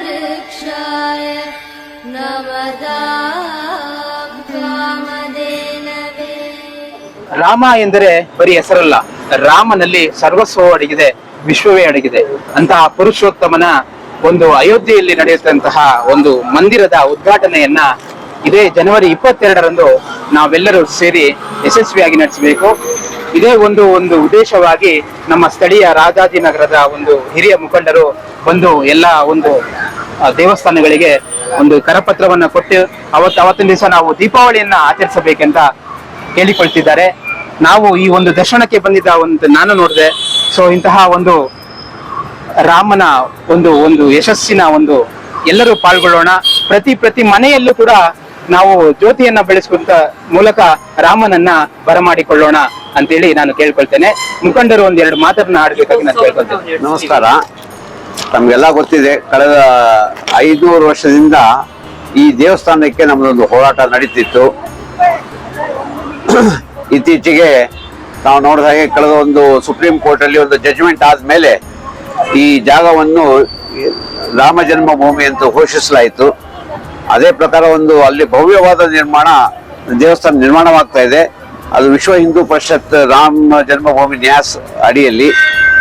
वृक्षाय ರಾಮ ಎಂದರೆ ಬರೀ ಹೆಸರಲ್ಲ, ರಾಮನಲ್ಲಿ ಸರ್ವಸ್ವ ಅಡಗಿದೆ, ವಿಶ್ವವೇ ಅಡಗಿದೆ. ಅಂತಹ ಪುರುಷೋತ್ತಮನ ಒಂದು ಅಯೋಧ್ಯೆಯಲ್ಲಿ ನಡೆಯುತ್ತಂತಹ ಒಂದು ಮಂದಿರದ ಉದ್ಘಾಟನೆಯನ್ನ ಇದೇ ಜನವರಿ ಇಪ್ಪತ್ತೆರಡರಂದು ನಾವೆಲ್ಲರೂ ಸೇರಿ ಯಶಸ್ವಿಯಾಗಿ ನಡೆಸಬೇಕು. ಇದೇ ಒಂದು ಒಂದು ಉದ್ದೇಶವಾಗಿ ನಮ್ಮ ಸ್ಥಳೀಯ ರಾಜಾಜಿನಗರದ ಒಂದು ಹಿರಿಯ ಮುಖಂಡರು ಬಂದು ಎಲ್ಲ ಒಂದು ದೇವಸ್ಥಾನಗಳಿಗೆ ಒಂದು ಕರಪತ್ರವನ್ನ ಕೊಟ್ಟು ಅವತ್ತು, ಅವತ್ತಿನ ದಿವಸ ನಾವು ದೀಪಾವಳಿಯನ್ನ ಆಚರಿಸಬೇಕೆಂತ ಹೇಳಿಕೊಳ್ತಿದ್ದಾರೆ ನಾವು ಈ ಒಂದು ದರ್ಶನಕ್ಕೆ ಬಂದಿದ್ದ ಒಂದು ನಾನು ನೋಡಿದೆ. ಸೊ ಇಂತಹ ಒಂದು ರಾಮನ ಒಂದು ಒಂದು ಯಶಸ್ಸಿನ ಒಂದು ಎಲ್ಲರೂ ಪಾಲ್ಗೊಳ್ಳೋಣ. ಪ್ರತಿ ಪ್ರತಿ ಮನೆಯಲ್ಲೂ ಕೂಡ ನಾವು ಜ್ಯೋತಿಯನ್ನ ಬೆಳೆಸುವಂತ ಮೂಲಕ ರಾಮನನ್ನ ಬರಮಾಡಿಕೊಳ್ಳೋಣ ಅಂತೇಳಿ ನಾನು ಕೇಳ್ಕೊಳ್ತೇನೆ. ಮುಖಂಡರು ಒಂದೆರಡು ಮಾತನ್ನ ಆಡ್ಬೇಕಾಗಿ ನಾನು ಕೇಳ್ಕೊಳ್ತೇನೆ. ನಮಸ್ಕಾರ. ತಮ್ಗೆಲ್ಲ ಗೊತ್ತಿದೆ, ಕಳೆದ ಐದೂವರೆ ವರ್ಷದಿಂದ ಈ ದೇವಸ್ಥಾನಕ್ಕೆ ನಮ್ಮದೊಂದು ಹೋರಾಟ ನಡೀತಿತ್ತು. ಇತ್ತೀಚೆಗೆ ನಾವು ನೋಡಿದ ಹಾಗೆ ಕಳೆದ ಒಂದು ಸುಪ್ರೀಂ ಕೋರ್ಟಲ್ಲಿ ಒಂದು ಜಡ್ಜ್ಮೆಂಟ್ ಆದ್ಮೇಲೆ ಈ ಜಾಗವನ್ನು ರಾಮ ಜನ್ಮಭೂಮಿ ಅಂತ ಘೋಷಿಸಲಾಯಿತು. ಅದೇ ಪ್ರಕಾರ ಒಂದು ಅಲ್ಲಿ ಭವ್ಯವಾದ ನಿರ್ಮಾಣ, ದೇವಸ್ಥಾನ ನಿರ್ಮಾಣವಾಗ್ತಾ ಇದೆ. ಅದು ವಿಶ್ವ ಹಿಂದೂ ಪರಿಷತ್ ರಾಮ ಜನ್ಮಭೂಮಿ ನ್ಯಾಸ್ ಅಡಿಯಲ್ಲಿ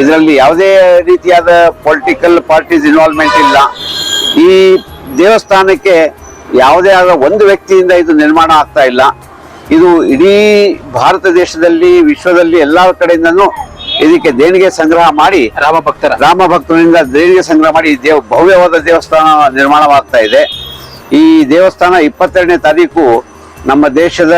ಇದರಲ್ಲಿ ಯಾವುದೇ ರೀತಿಯಾದ ಪೊಲಿಟಿಕಲ್ ಪಾರ್ಟೀಸ್ ಇನ್ವಾಲ್ವ್ಮೆಂಟ್ ಇಲ್ಲ. ಈ ದೇವಸ್ಥಾನಕ್ಕೆ ಯಾವುದೇ ಆದ ಒಂದು ವ್ಯಕ್ತಿಯಿಂದ ಇದು ನಿರ್ಮಾಣ ಆಗ್ತಾ ಇಲ್ಲ. ಇದು ಇಡೀ ಭಾರತ ದೇಶದಲ್ಲಿ ವಿಶ್ವದಲ್ಲಿ ಎಲ್ಲ ಕಡೆಯಿಂದನೂ ಇದಕ್ಕೆ ದೇಣಿಗೆ ಸಂಗ್ರಹ ಮಾಡಿ ರಾಮ ಭಕ್ತರ. ರಾಮ ಭಕ್ತರಿಂದ ದೇಣಿಗೆ ಸಂಗ್ರಹ ಮಾಡಿ ಈ ದೇವ ಭವ್ಯವಾದ ದೇವಸ್ಥಾನ ನಿರ್ಮಾಣವಾಗ್ತಾ ಇದೆ. ಈ ದೇವಸ್ಥಾನ ಇಪ್ಪತ್ತೆರಡನೇ ತಾರೀಕು ನಮ್ಮ ದೇಶದ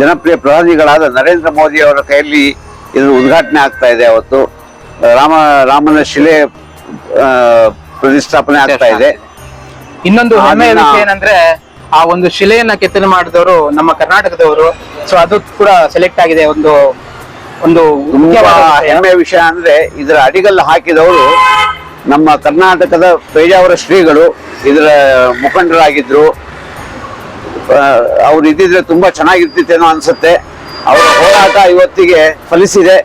ಜನಪ್ರಿಯ ಪ್ರಧಾನಿಗಳಾದ ನರೇಂದ್ರ ಮೋದಿ ಅವರ ಕೈಯಲ್ಲಿ ಇದು ಉದ್ಘಾಟನೆ ಆಗ್ತಾ ಇದೆ ಅವತ್ತು. ರಾಮ ರಾಮನ ಶಿಲೆ ಪ್ರತಿಷ್ಠಾಪನೆ ಆಗ್ತಾ ಇದೆ. ಇನ್ನೊಂದು ಹೆಮ್ಮೆಯ ವಿಷಯ ಏನಂದ್ರೆ ಆ ಒಂದು ಶಿಲೆಯನ್ನ ಕೆತ್ತನೆ ಮಾಡಿದವರು ನಮ್ಮ ಕರ್ನಾಟಕದವರು. ಸೊ ಅದು ಕೂಡ ಸೆಲೆಕ್ಟ್ ಆಗಿದೆ ಒಂದು ಒಂದು. ಹೆಮ್ಮೆಯ ವಿಷಯ ಅಂದ್ರೆ ಇದರ ಅಡಿಗಲ್ಲು ಹಾಕಿದವರು ನಮ್ಮ ಕರ್ನಾಟಕದ ಪೇಜಾವರ ಶ್ರೀಗಳು ಇದರ ಮುಖಂಡರಾಗಿದ್ರು. ಅವ್ರು ಇದ್ದಿದ್ರೆ ತುಂಬಾ ಚೆನ್ನಾಗಿರ್ತಿತ್ತೇನೋ ಅನ್ಸುತ್ತೆ. ಅವರ ಹೋರಾಟ ಇವತ್ತಿಗೆ ಫಲಿಸಿದೆ.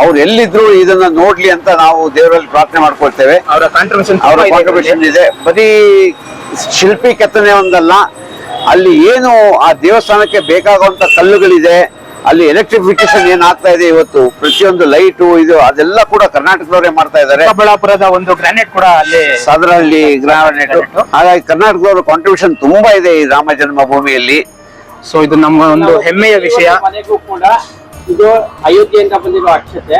ಅವ್ರು ಎಲ್ಲಿದ್ರು ಇದನ್ನ ನೋಡ್ಲಿ ಅಂತ ನಾವು ದೇವರಲ್ಲಿ ಪ್ರಾರ್ಥನೆ ಮಾಡ್ಕೊಳ್ತೇವೆ. ಅವರ ಕಾಂಟ್ರಿಬ್ಯೂಷನ್ ಅವರ ಕಾಂಟ್ರಿಬ್ಯೂಷನ್ ಇದೆ. ಬರೀ ಶಿಲ್ಪಿ ಕೆತ್ತನೆ ಒಂದಲ್ಲ ಅಲ್ಲಿ ಏನು ಆ ದೇವಸ್ಥಾನಕ್ಕೆ ಬೇಕಾಗುವಂತ ಕಲ್ಲುಗಳಿದೆ ಅಲ್ಲಿ ಎಲೆಕ್ಟ್ರಿಫಿಕೇಶನ್ ಏನ್ ಆಗ್ತಾ ಇದೆ ಇವತ್ತು ಪ್ರತಿಯೊಂದು ಲೈಟು ಇದು ಅದೆಲ್ಲ ಕೂಡ ಕರ್ನಾಟಕದವರೇ ಮಾಡ್ತಾ ಇದ್ದಾರೆ. ಚಿಕ್ಕಬಳ್ಳಾಪುರದ ಒಂದು ಗ್ರಾನೈಟ್ ಕೂಡ ಅಲ್ಲಿ ಸದರಲ್ಲಿ ಗ್ರಾನೇಟ್ ಹಾಗಾಗಿ ಕರ್ನಾಟಕದವರ ಕಾಂಟ್ರಿಬ್ಯೂಷನ್ ತುಂಬಾ ಇದೆ ಈ ರಾಮ ಜನ್ಮಭೂಮಿಯಲ್ಲಿ. ಸೊ ಇದು ನಮ್ಮ ಒಂದು ಹೆಮ್ಮೆಯ ವಿಷಯ. ಮನೆಗೂ ಕೂಡ ಇದು ಅಯೋಧ್ಯೆಯಿಂದ ಬಂದಿರೋ ಅಕ್ಷತೆ.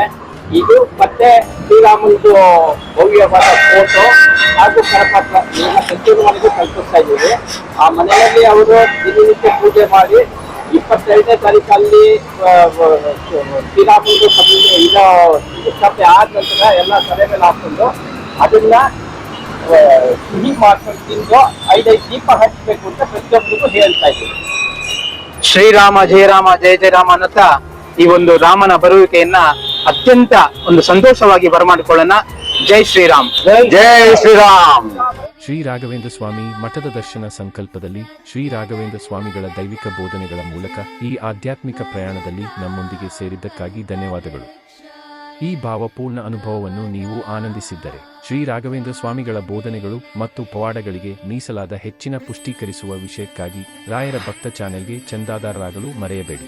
ಇದು ಮತ್ತೆ ಶ್ರೀರಾಮನದು ಭವ್ಯವಾದ ಫೋಟೋ ಹಾಗೂ ಕರಪತ್ರ. ಪ್ರತಿಯೊಂದು ಮನೆಗೂ ಕಲ್ಪಿಸ್ತಾ ಇದ್ದೀವಿ. ಆ ಮನೆಯಲ್ಲಿ ಅವರು ದಿನನಿತ್ಯ ಪೂಜೆ ಮಾಡಿ ಇಪ್ಪತ್ತೆರಡನೇ ತಾರೀಕಲ್ಲಿ ಶ್ರೀರಾಮನದು ಈಗ ಪ್ರತಿಷ್ಠಾಪನೆ ಆದ ನಂತರ ಎಲ್ಲ ತಲೆ ಮೇಲೆ ಹಾಕೊಂಡು ಅದನ್ನ ಸಿಹಿ ಮಾಡ್ಕೊಂಡು ತಿಂದು ಐದೈದು ದೀಪ ಹಚ್ಚಬೇಕು ಅಂತ ಪ್ರತಿಯೊಬ್ಬರಿಗೂ ಹೇಳ್ತಾ ಇದ್ದೀವಿ. ಶ್ರೀರಾಮ ಜಯರಾಮ ಜಯ ಜಯರಾಮ ಅನ್ನುತ್ತಾ ಈ ಒಂದು ರಾಮನ ಬರುವಿಕೆಯನ್ನ ಅತ್ಯಂತ ಒಂದು ಸಂತೋಷವಾಗಿ ಬರಮಾಡಿಕೊಳ್ಳೋಣ. ಜೈ ಶ್ರೀರಾಮ್. ಜೈ ಶ್ರೀರಾಮ್. ಶ್ರೀ ರಾಘವೇಂದ್ರ ಸ್ವಾಮಿ ಮಠದ ದರ್ಶನ ಸಂಕಲ್ಪದಲ್ಲಿ ಶ್ರೀ ರಾಘವೇಂದ್ರ ಸ್ವಾಮಿಗಳ ದೈವಿಕ ಬೋಧನೆಗಳ ಮೂಲಕ ಈ ಆಧ್ಯಾತ್ಮಿಕ ಪ್ರಯಾಣದಲ್ಲಿ ನಮ್ಮೊಂದಿಗೆ ಸೇರಿದ್ದಕ್ಕಾಗಿ ಧನ್ಯವಾದಗಳು. ಈ ಭಾವಪೂರ್ಣ ಅನುಭವವನ್ನು ನೀವು ಆನಂದಿಸಿದ್ದರೆ ಶ್ರೀ ರಾಘವೇಂದ್ರ ಸ್ವಾಮಿಗಳ ಬೋಧನೆಗಳು ಮತ್ತು ಪವಾಡಗಳಿಗೆ ಮೀಸಲಾದ ಹೆಚ್ಚಿನ ಪುಷ್ಟೀಕರಿಸುವ ವಿಷಯಕ್ಕಾಗಿ ರಾಯರ ಭಕ್ತ ಚಾನೆಲ್ಗೆ ಚಂದಾದಾರರಾಗಲು ಮರೆಯಬೇಡಿ.